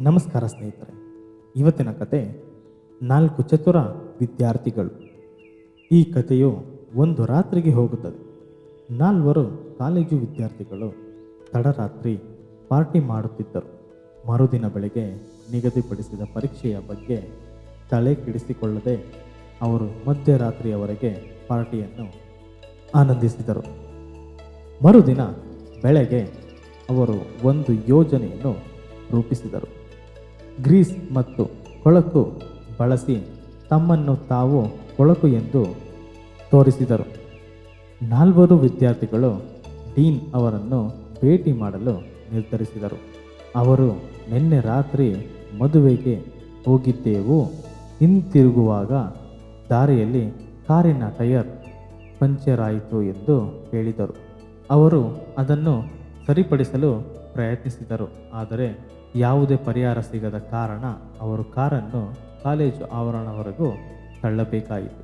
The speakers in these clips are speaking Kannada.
ನಮಸ್ಕಾರ ಸ್ನೇಹಿತರೆ. ಇವತ್ತಿನ ಕತೆ ನಾಲ್ಕು ಚತುರ ವಿದ್ಯಾರ್ಥಿಗಳು. ಈ ಕಥೆಯು ಒಂದು ರಾತ್ರಿಗೆ ಹೋಗುತ್ತದೆ. ನಾಲ್ವರು ಕಾಲೇಜು ವಿದ್ಯಾರ್ಥಿಗಳು ತಡರಾತ್ರಿ ಪಾರ್ಟಿ ಮಾಡುತ್ತಿದ್ದರು. ಮರುದಿನ ಬೆಳಗ್ಗೆ ನಿಗದಿಪಡಿಸಿದ ಪರೀಕ್ಷೆಯ ಬಗ್ಗೆ ತಲೆ ಕೆಡಿಸಿಕೊಳ್ಳದೆ ಅವರು ಮಧ್ಯರಾತ್ರಿಯವರೆಗೆ ಪಾರ್ಟಿಯನ್ನು ಆನಂದಿಸಿದರು. ಮರುದಿನ ಬೆಳಗ್ಗೆ ಅವರು ಒಂದು ಯೋಜನೆಯನ್ನು ರೂಪಿಸಿದರು. ಗ್ರೀಸ್ ಮತ್ತು ಕೊಳಕು ಬಳಸಿ ತಮ್ಮನ್ನು ತಾವು ಕೊಳಕು ಎಂದು ತೋರಿಸಿದರು. ನಾಲ್ವರು ವಿದ್ಯಾರ್ಥಿಗಳು ಡೀನ್ ಅವರನ್ನು ಭೇಟಿ ಮಾಡಲು ನಿರ್ಧರಿಸಿದರು. ಅವರು, ನಿನ್ನೆ ರಾತ್ರಿ ಮದುವೆಗೆ ಹೋಗಿದ್ದೆವು. ಹಿಂತಿರುಗುವಾಗ ದಾರಿಯಲ್ಲಿ ಕಾರಿನ ಟಯರ್ ಪಂಚರ್ ಆಯಿತು ಎಂದು ಹೇಳಿದರು. ಅವರು ಅದನ್ನು ಸರಿಪಡಿಸಲು ಪ್ರಯತ್ನಿಸಿದರು. ಆದರೆ ಯಾವುದೇ ಪರಿಹಾರ ಸಿಗದ ಕಾರಣ ಅವರು ಕಾರನ್ನು ಕಾಲೇಜು ಆವರಣವರೆಗೂ ತಳ್ಳಬೇಕಾಯಿತು.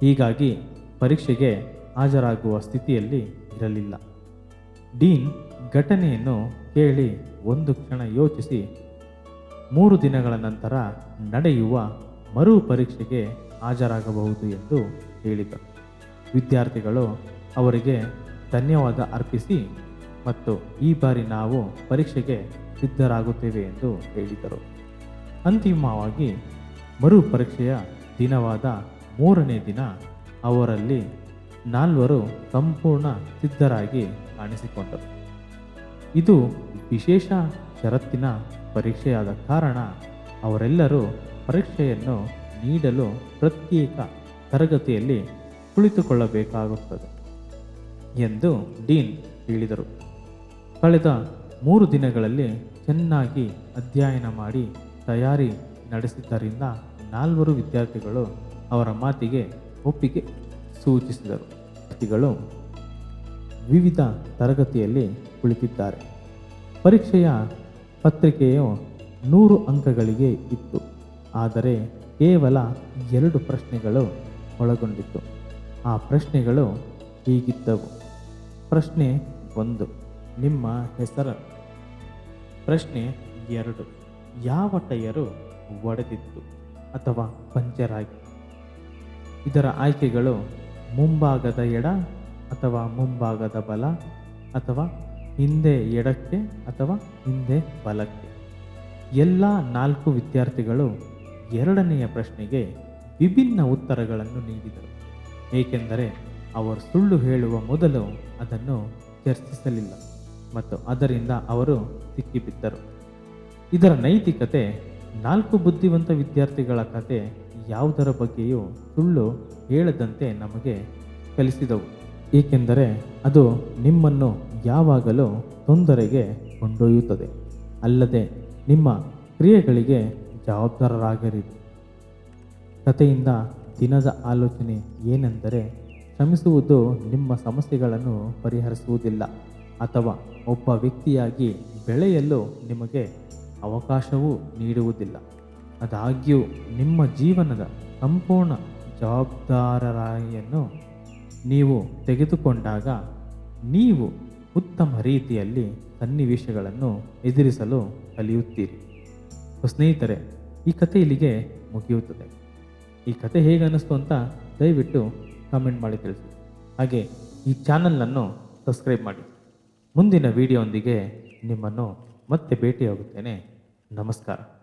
ಹೀಗಾಗಿ ಪರೀಕ್ಷೆಗೆ ಹಾಜರಾಗುವ ಸ್ಥಿತಿಯಲ್ಲಿ ಇರಲಿಲ್ಲ. ಡೀನ್ ಘಟನೆಯನ್ನು ಕೇಳಿ ಒಂದು ಕ್ಷಣ ಯೋಚಿಸಿ, ಮೂರು ದಿನಗಳ ನಂತರ ನಡೆಯುವ ಮರು ಪರೀಕ್ಷೆಗೆ ಹಾಜರಾಗಬಹುದು ಎಂದು ಹೇಳಿದರು. ವಿದ್ಯಾರ್ಥಿಗಳು ಅವರಿಗೆ ಧನ್ಯವಾದ ಅರ್ಪಿಸಿ ಮತ್ತು ಈ ಬಾರಿ ನಾವು ಪರೀಕ್ಷೆಗೆ ಸಿದ್ಧರಾಗುತ್ತೇವೆ ಎಂದು ಹೇಳಿದರು. ಅಂತಿಮವಾಗಿ ಮರು ಪರೀಕ್ಷೆಯ ದಿನವಾದ ಮೂರನೇ ದಿನ ಅವರಲ್ಲಿ ನಾಲ್ವರು ಸಂಪೂರ್ಣ ಸಿದ್ಧರಾಗಿ ಕಾಣಿಸಿಕೊಂಡರು. ಇದು ವಿಶೇಷ ಷರತ್ತಿನ ಪರೀಕ್ಷೆಯಾದ ಕಾರಣ ಅವರೆಲ್ಲರೂ ಪರೀಕ್ಷೆಯನ್ನು ನೀಡಲು ಪ್ರತ್ಯೇಕ ತರಗತಿಯಲ್ಲಿ ಕುಳಿತುಕೊಳ್ಳಬೇಕಾಗುತ್ತದೆ ಎಂದು ಡೀನ್ ಹೇಳಿದರು. ಕಳೆದ ಮೂರು ದಿನಗಳಲ್ಲಿ ಚೆನ್ನಾಗಿ ಅಧ್ಯಯನ ಮಾಡಿ ತಯಾರಿ ನಡೆಸಿದ್ದರಿಂದ ನಾಲ್ವರು ವಿದ್ಯಾರ್ಥಿಗಳು ಅವರ ಮಾತಿಗೆ ಒಪ್ಪಿಗೆ ಸೂಚಿಸಿದರು. ವಿದ್ಯಾರ್ಥಿಗಳು ವಿವಿಧ ತರಗತಿಯಲ್ಲಿ ಕುಳಿತಿದ್ದಾರೆ. ಪರೀಕ್ಷೆಯ ಪತ್ರಿಕೆಯು ನೂರು ಅಂಕಗಳಿಗೆ ಇತ್ತು. ಆದರೆ ಕೇವಲ ಎರಡು ಪ್ರಶ್ನೆಗಳು ಒಳಗೊಂಡಿತ್ತು. ಆ ಪ್ರಶ್ನೆಗಳು ಹೀಗಿದ್ದವು. ಪ್ರಶ್ನೆ ಒಂದು. ನಿಮ್ಮ ಹೆಸರು? ಪ್ರಶ್ನೆ ಎರಡು. ಯಾವ ಟೈಯರು ಒಡೆದಿತ್ತು ಅಥವಾ ಪಂಚರ್ ಆಗಿ ಇದರ ಆಯ್ಕೆಗಳು ಮುಂಭಾಗದ ಎಡ ಅಥವಾ ಮುಂಭಾಗದ ಬಲ ಅಥವಾ ಹಿಂದೆ ಎಡಕ್ಕೆ ಅಥವಾ ಹಿಂದೆ ಬಲಕ್ಕೆ? ಎಲ್ಲ ನಾಲ್ಕು ವಿದ್ಯಾರ್ಥಿಗಳು ಎರಡನೆಯ ಪ್ರಶ್ನೆಗೆ ವಿಭಿನ್ನ ಉತ್ತರಗಳನ್ನು ನೀಡಿದರು. ಏಕೆಂದರೆ ಅವರು ಸುಳ್ಳು ಹೇಳುವ ಮೊದಲು ಅದನ್ನು ಚರ್ಚಿಸಲಿಲ್ಲ. ಮತ್ತು ಅದರಿಂದ ಅವರು ಸಿಕ್ಕಿಬಿದ್ದರು. ಇದರ ನೈತಿಕತೆ ನಾಲ್ಕು ಬುದ್ಧಿವಂತ ವಿದ್ಯಾರ್ಥಿಗಳ ಕತೆ ಯಾವುದರ ಬಗ್ಗೆಯೂ ಸುಳ್ಳು ಹೇಳದಂತೆ ನಮಗೆ ಕಲಿಸಿದವು. ಏಕೆಂದರೆ ಅದು ನಿಮ್ಮನ್ನು ಯಾವಾಗಲೂ ತೊಂದರೆಗೆ ಕೊಂಡೊಯ್ಯುತ್ತದೆ. ಅಲ್ಲದೆ ನಿಮ್ಮ ಕ್ರಿಯೆಗಳಿಗೆ ಜವಾಬ್ದಾರರಾಗಿರಿ ಕಥೆಯಿಂದ ದಿನದ ಆಲೋಚನೆ ಏನೆಂದರೆ ಶ್ರಮಿಸುವುದು ನಿಮ್ಮ ಸಮಸ್ಯೆಗಳನ್ನು ಪರಿಹರಿಸುವುದಿಲ್ಲ. ಅಥವಾ ಒಬ್ಬ ವ್ಯಕ್ತಿಯಾಗಿ ಬೆಳೆಯಲು ನಿಮಗೆ ಅವಕಾಶವೂ ನೀಡುವುದಿಲ್ಲ. ಆದಾಗ್ಯೂ, ನಿಮ್ಮ ಜೀವನದ ಸಂಪೂರ್ಣ ಜವಾಬ್ದಾರರಾಯಿಯನ್ನು ನೀವು ತೆಗೆದುಕೊಂಡಾಗ, ನೀವು ಉತ್ತಮ ರೀತಿಯಲ್ಲಿ ಸನ್ನಿವೇಶಗಳನ್ನು ಎದುರಿಸಲು ಕಲಿಯುತ್ತೀರಿ. ಸ್ನೇಹಿತರೆ, ಈ ಕಥೆ ಇಲ್ಲಿಗೆ ಮುಗಿಯುತ್ತದೆ. ಈ ಕತೆ ಹೇಗೆ ಅನ್ನಿಸ್ತು ಅಂತ ದಯವಿಟ್ಟು ಕಮೆಂಟ್ ಮಾಡಿ ತಿಳಿಸಿ. ಹಾಗೆ ಈ ಚಾನಲನ್ನು ಸಬ್ಸ್ಕ್ರೈಬ್ ಮಾಡಿ. ಮುಂದಿನ ವಿಡಿಯೋಂದಿಗೆ ನಿಮ್ಮನ್ನು ಮತ್ತೆ ಭೇಟಿಯಾಗುತ್ತೇನೆ. ನಮಸ್ಕಾರ.